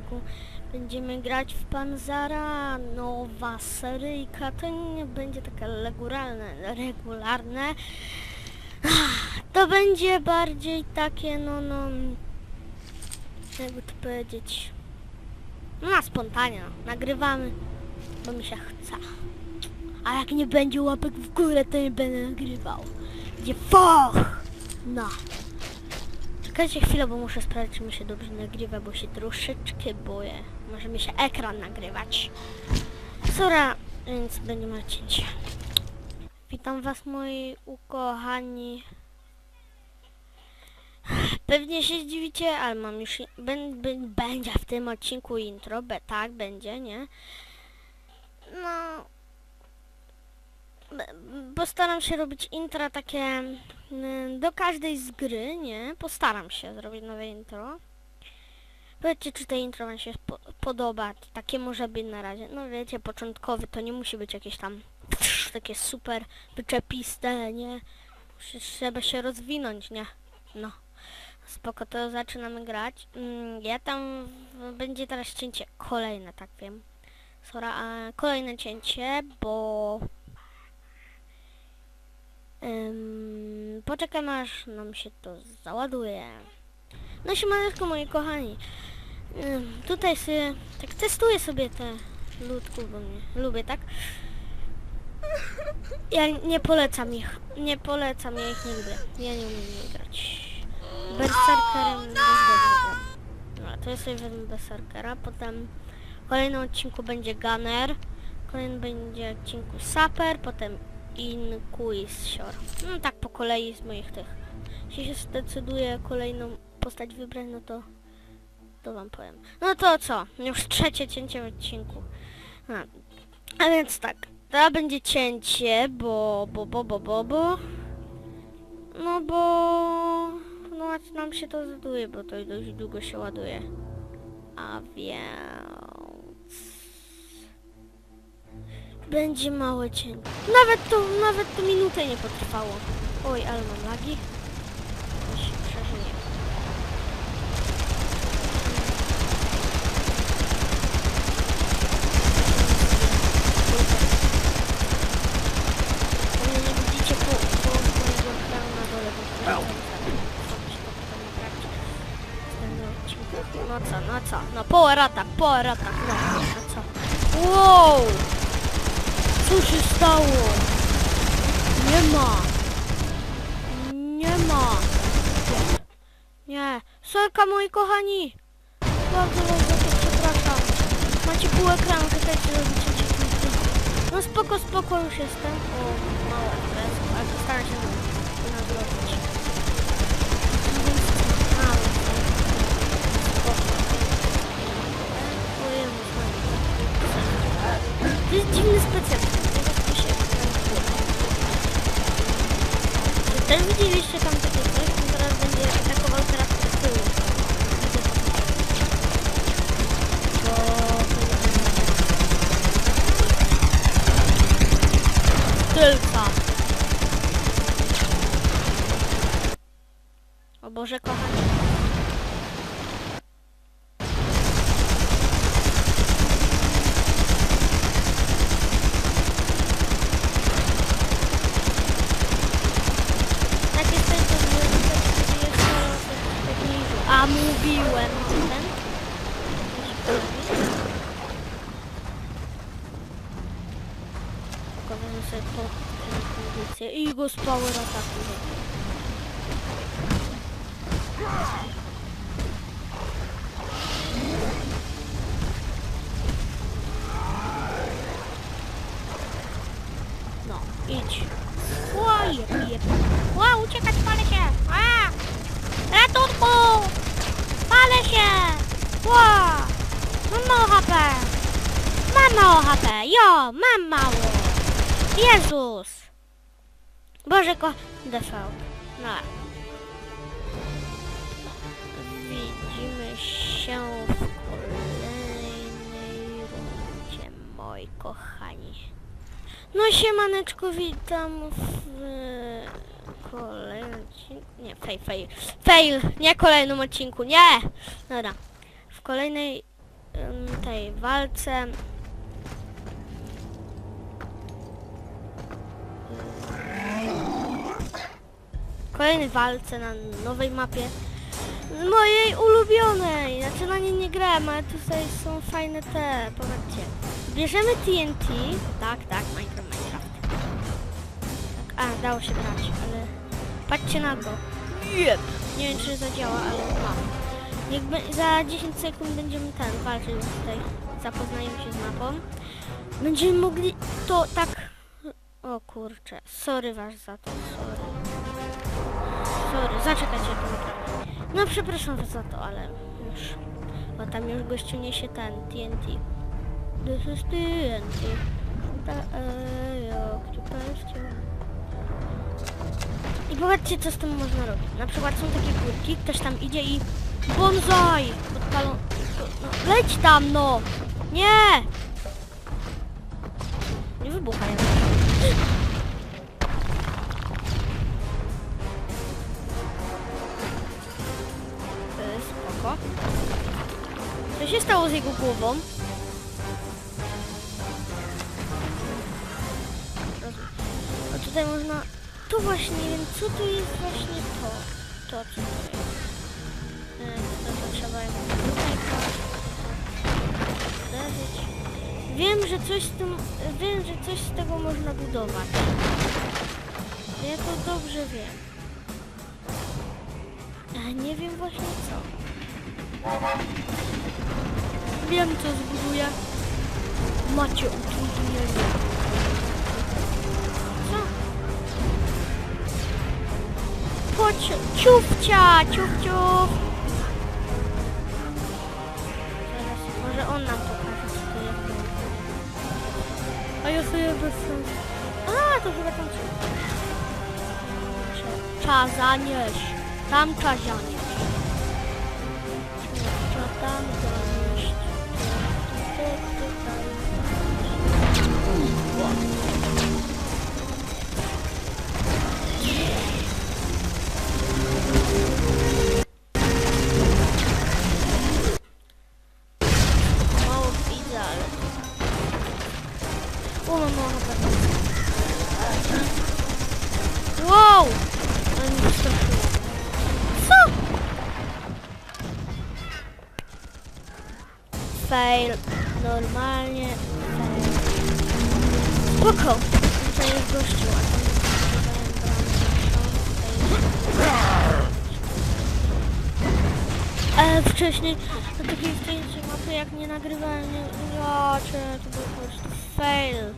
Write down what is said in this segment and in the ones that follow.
odcinku. Będziemy grać w Panzara, nowa seryjka, to nie będzie taka regularne, regularne, to będzie bardziej takie, no, no, jakby to powiedzieć, no na spontanie, no. nagrywamy, bo mi się chce, a jak nie będzie łapek w górę, to nie będę nagrywał, będzie foch, no. Czekajcie chwilę, bo muszę sprawdzić, czy mi się dobrze nagrywa, bo się troszeczkę boję. Może mi się ekran nagrywać. Sora, więc będziemy cięcie. Witam was moi ukochani. Pewnie się zdziwicie, ale mam już... będzie w tym odcinku intro, be, tak, będzie, nie? No... b- Postaram się robić intra takie mm, do każdej z gry, nie? Postaram się zrobić nowe intro. Powiedzcie, czy te intro wam się po podoba. Takie może być na razie. No wiecie, początkowy to nie musi być jakieś tam takie super wyczepiste, nie? Trzeba się rozwinąć, nie? No. Spoko, to zaczynamy grać. Mm, Ja tam będzie teraz cięcie kolejne, tak wiem. Sora, kolejne cięcie, bo Ym, poczekam aż nam się to załaduje. No siemaneczko moi kochani. Ym, tutaj sobie, tak testuję sobie te ludków, bo mnie lubię, tak? Ja nie polecam ich, nie polecam, ja ich nie lubię. Ja nie umiem grać. Berserkerem zgodzę. Dobra, to ja sobie wezmę Berserkera, potem w kolejnym odcinku będzie Gunner, w kolejnym będzie odcinku Saper, potem Inquisitor. No tak po kolei z moich tych. Jeśli się zdecyduję kolejną postać wybrać, no to to wam powiem. No to co? Już trzecie cięcie w odcinku. A, a więc tak, to będzie cięcie, bo, bo, bo, bo, bo, bo. No bo... No nam się to zaduje, bo to dość długo się ładuje. A więc... Będzie małe cięcie. Nawet to, nawet to minutę nie potrwało. Oj, ale mam lagi. Po, po jest no co, no co, no power attack, power attack, no, no co. Wow! Co się stało? Nie ma. Nie ma. Nie. Sorka moi kochani. Bardzo was za to przepraszam. Macie pół ekranu, czekajcie, robicie ciekawsze. No spoko, spoko już jestem. O, mało FPS, ale postaram się nadrobić. To jest dziwny specjalny. Czy też widzieliście tam takie coś? On teraz będzie atakował teraz z tyłu. Bo... Tylka. O Boże, kochani. Tak jest ten, że jest taki... A mówiłem ten? Pokażę sobie po kondycję i go z power ataku. No, idź. Ła, jeb, jeb. Ła, uciekać, palę się! A! Ratunku! Palę się! Ła! Mam mało HP! Mam mało HP! Jo, mam mało! Jezus! Boże ko... Default. No. Widzimy się w kolejnej rundzie, moi kochani. No siemaneczko, witam w kolejnym odcinku. Nie, fail, fail. Fail! Nie kolejnym odcinku, nie! Dobra. W kolejnej tej walce. Kolejnej walce na nowej mapie. Mojej ulubionej! Znaczy na niej nie grałem, ale tutaj są fajne te, popatrzcie. Bierzemy TNT. Tak, tak, Minecraft, Minecraft. Tak, a, dało się grać, ale patrzcie na to. Jep. Nie wiem, czy zadziała, ale ma. Niech za 10 sekund będziemy ten walczyć tutaj. Zapoznajemy się z mapą. Będziemy mogli to tak... O kurczę, sorry was za to, sorry. Sorry, zaczekajcie to naprawdę. No przepraszam was za to, ale już... Bo tam już gościu niesie ten TNT. This is TNT. I popatrzcie, co z tym można robić. Na przykład są takie górki, ktoś tam idzie i bonsai! Podpalą... No, leć tam, no! Nie! Nie wybuchaj. Spoko. Co się stało z jego głową? A tutaj można... To właśnie, nie wiem, co tu jest właśnie to? To, co jest? E, To. Uderzyć. Wiem, że coś z tym... Wiem, że coś z tego można budować. Ja to dobrze wiem. Ale nie wiem właśnie co. Wiem, co zbuduję. Macie utrudnienie. Co? Chodź, ciufcia, ciuf, może on nam pokaże, co to jest. A ja sobie bez sensu. A, to chyba tam coś. Trzeba zanieść. Tam trzeba zanieść. Trzeba Gościu, a tam E, wcześniej na takiej jak nie nagrywałem, nie, ja, to był po prostu fail.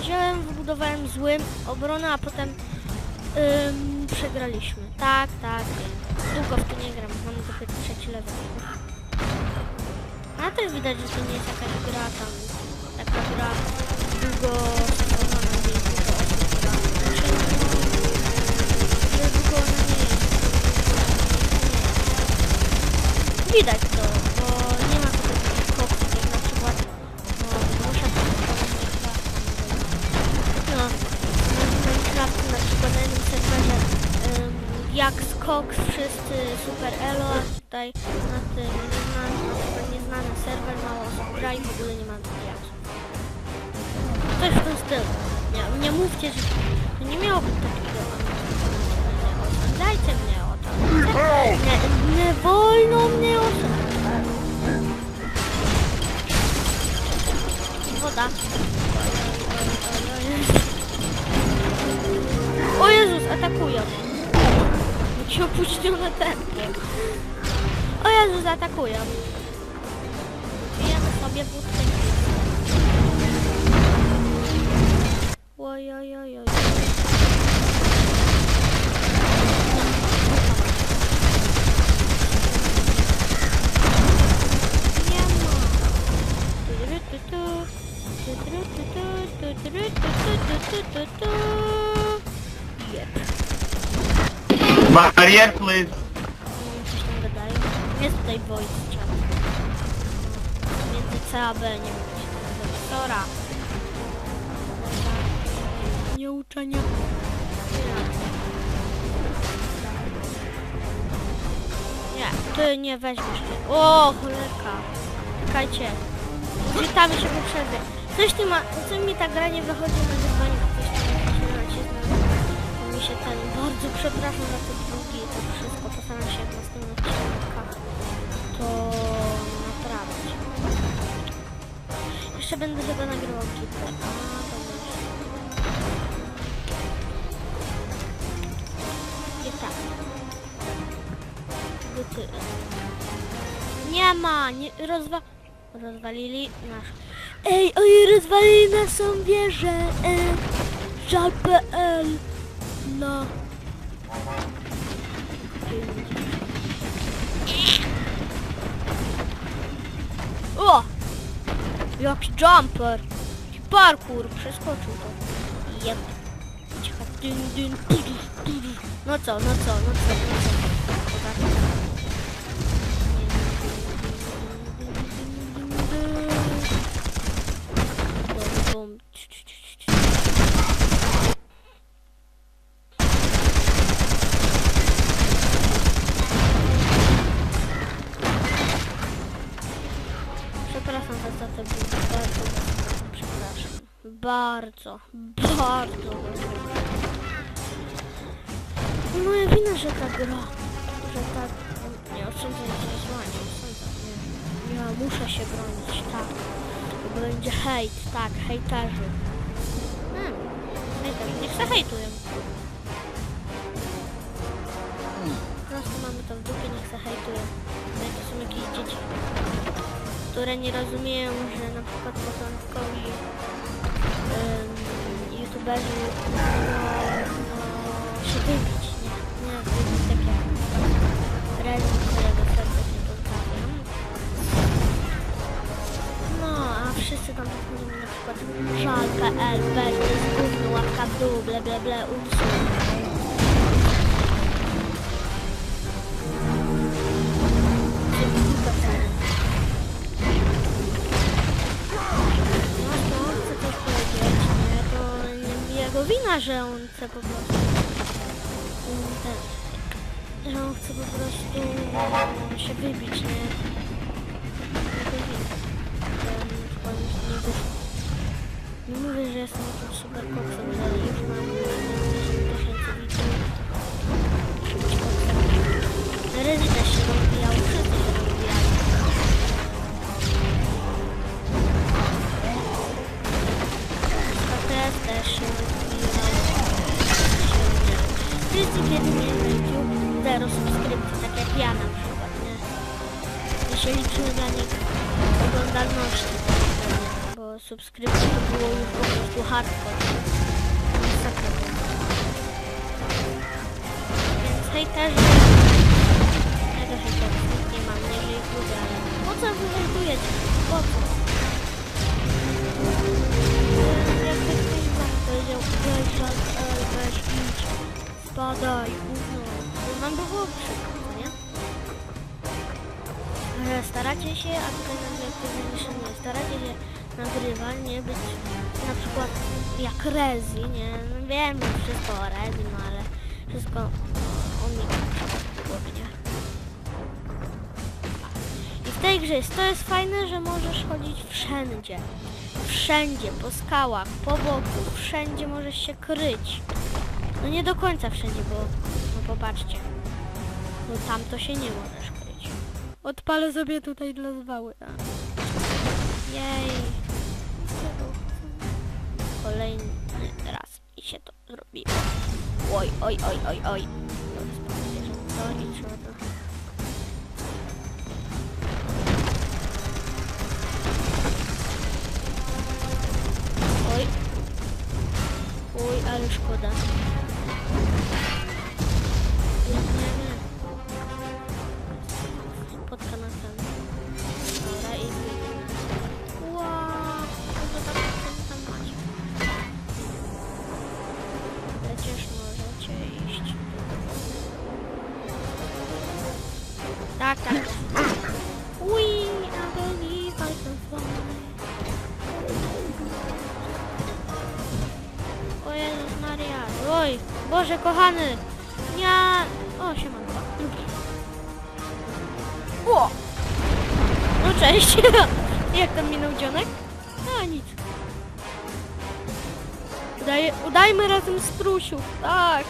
Wziąłem, wybudowałem złym obronę, a potem ym, przegraliśmy. Tak, tak. Długo w to nie gram, mam dopiero trzeci level. A też widać, że to nie jest jakaś gra tam, taka gra długo Wolno mnie ocen. Woda. O Jezus, atakują. Jakie opóźnione tempo. O Jezus, atakują. Pijemy sobie wódkę. Oj, oj, oj, oj. Barrier, please. Coś tam gadają. Jest tutaj voice chat. Między C a B, nie wiem jak się to. Sora. Nie uczenia. Nie. Ty nie weźmiesz. O, cholerka. Czekajcie. Witamy się po przerwie. Coś ty ma, co mi ta gra nie wychodzi na wyzwanie, Bardzo przepraszam za te długi, to wszystko, postaram się w następnych odcinkach to naprawić. Jeszcze będę chyba nagrywał kilka. Tak. Nie ma, nie, rozwa... Rozwalili nasz... Ej, oni rozwalili naszą wieżę! E, Żal.pl No. O! Jaki jumper! Parkour! Przeskoczył to. Jep. Dyn, dyn. No co, no co, no co, no co. Bardzo, bardzo. Moja wina, że ta gra, że tak, nie oszczędzam, nie. Ja muszę się bronić, tak. Bo będzie hejt, tak, hejterzy. Hmm, hejterzy, niech se hejtują. Po prostu mamy to w dupie, niech se hejtują. No to są jakieś dzieci które nie rozumieją, że na przykład początkowi um, youtuberzy no, no, się wybić, nie, nie, wybić tak jak Reddit, którego serdecznie pozdrawiam. No, a wszyscy tam podchodzą na przykład żal.pl, to jest gówno, łapka w dół, ble, ble, ble. Jego wina, że on chce po prostu... mm, Ten, że on chce po prostu mm, się wybić, nie? Nie mówię, że jestem jakimś super koksem, że już mam 10 tysięcy widzów. Rezy Po co? Jakby ktoś wam powiedział, weź ej, weź idź, spadaj, gówno. To wam by było przykro, nie? Ale staracie się, a tutaj ktoś najwyższy nie, staracie się nagrywać, nie być na przykład jak Rezi, nie? No wiem, że wszystko o Rezi, no ale wszystko o nie? W tej grze jest, to jest fajne, że możesz chodzić wszędzie. Wszędzie, po skałach, po boku, wszędzie możesz się kryć. No nie do końca wszędzie, bo no popatrzcie. No tam to się nie możesz kryć. Odpalę sobie tutaj dla zwały. A. Jej. Kolejny raz i się to zrobiło. Oj, oj, oj, oj, oj. Dobra, że to i trzeba trochę Oj, ale szkoda. Oj, Boże kochany. Nie. O, siemanko. O! No cześć. Jak tam minął dzionek? A, nic. Udaj, udajmy razem strusiów, tak.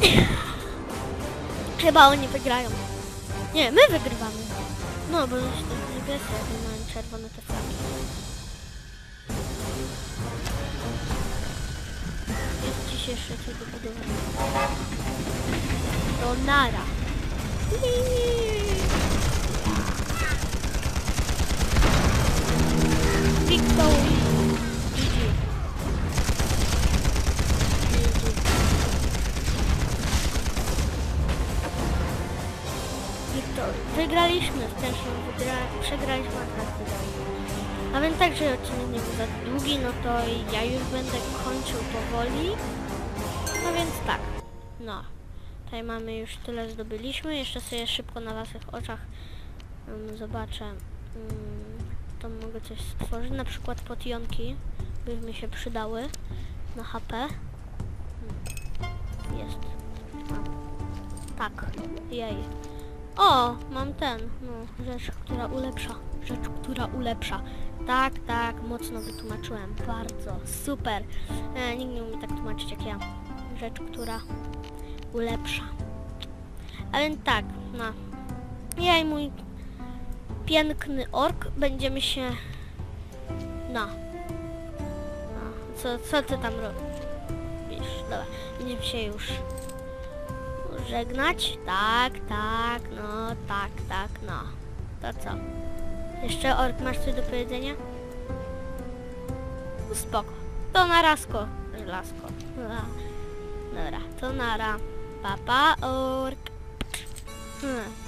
Chyba oni wygrają. Nie, my wygrywamy. No, bo to jest czerwone te flagi. Dziś jeszcze coś do budowania. To nara. Wygraliśmy w pierwszym, wygra, przegraliśmy wygraliśmy. A więc tak, że odcinek nie był za długi, no to ja już będę kończył powoli. Tak, no. Tutaj mamy już tyle zdobyliśmy. Jeszcze sobie szybko na waszych oczach um, zobaczę. Um, to mogę coś stworzyć, na przykład potionki by mi się przydały na HP. Hmm. Jest. Tak, jej. O, mam ten, no, rzecz, która ulepsza. Rzecz, która ulepsza. Tak, tak, mocno wytłumaczyłem. Bardzo, super. E, nikt nie umie tak tłumaczyć jak ja. Rzecz, która ulepsza. A więc tak, no. Ja i mój piękny ork będziemy się... No. no. Co, co ty tam robisz? Dobra, będziemy się już żegnać. Tak, tak, no, tak, tak, no. To co? Jeszcze ork, masz coś do powiedzenia? No spoko. To na rasko. Lasko. Dobra, to nara. Papa, ork. Hmm.